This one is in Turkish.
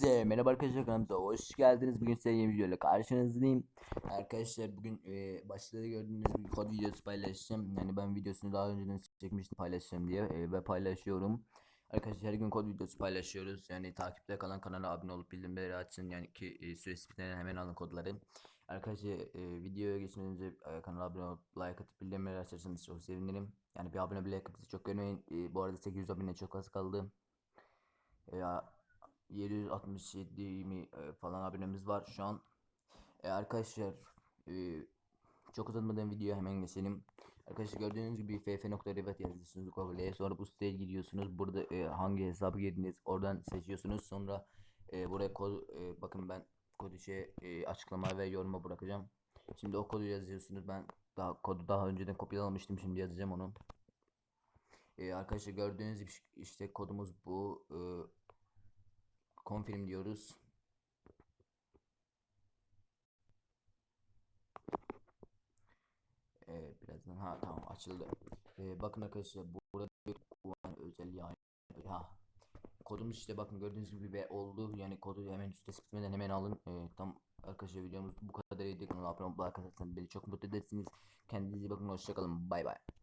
Hepinize merhaba arkadaşlar kanalımıza hoş geldiniz. Bugün size yeni videoyla karşınızdayım. Arkadaşlar bugün e, başta da gördüğünüz gibi kod videosu paylaşacağım. Yani ben videosunu daha önceden çekmiştim paylaşacağım diye e, ve paylaşıyorum. Arkadaşlar her gün kod videosu paylaşıyoruz. Yani takipte kalan kanala abone olup bildirimleri açın. Yani ki e, süresi bitmeden hemen alın kodları. Arkadaşlar e, videoya geçmeden önce e, kanala abone olup like atıp bildirimleri açarsanız çok sevinirim. Yani bir abone bile yapıp çok görmeyin. E, bu arada 800 abone çok az kaldı. Ya 767 mi e, falan abonemiz var şu an. E, arkadaşlar e, çok uzatmadan videoya hemen geçelim. Arkadaşlar gördüğünüz gibi ff.rivet yazıyorsunuz Google'e sonra bu siteye gidiyorsunuz. Burada e, hangi hesabı girdiniz oradan seçiyorsunuz. Sonra e, buraya kod bakın ben kodu şey e, açıklama ve yoruma bırakacağım. Şimdi o kodu yazıyorsunuz. Ben daha kodu daha önceden kopyalamıştım. Şimdi yazacağım onu. E, arkadaşlar gördüğünüz gibi işte kodumuz bu. E, confirm diyoruz. Ee, birazdan ha tamam açıldı. Ee, bakın arkadaşlar burada bir kullan özelliği aynı. Ha. Kodumuz işte bakın gördüğünüz gibi ve oldu. Yani kodu hemen üstte sıkmadan hemen alın. Ee, tam arkadaşlar videomuz bu kadar iyiydi. Kanala abone olmayı, atarsanız beni çok mutlu edersiniz. Kendinize iyi bakın. Hoşçakalın. Bay bay.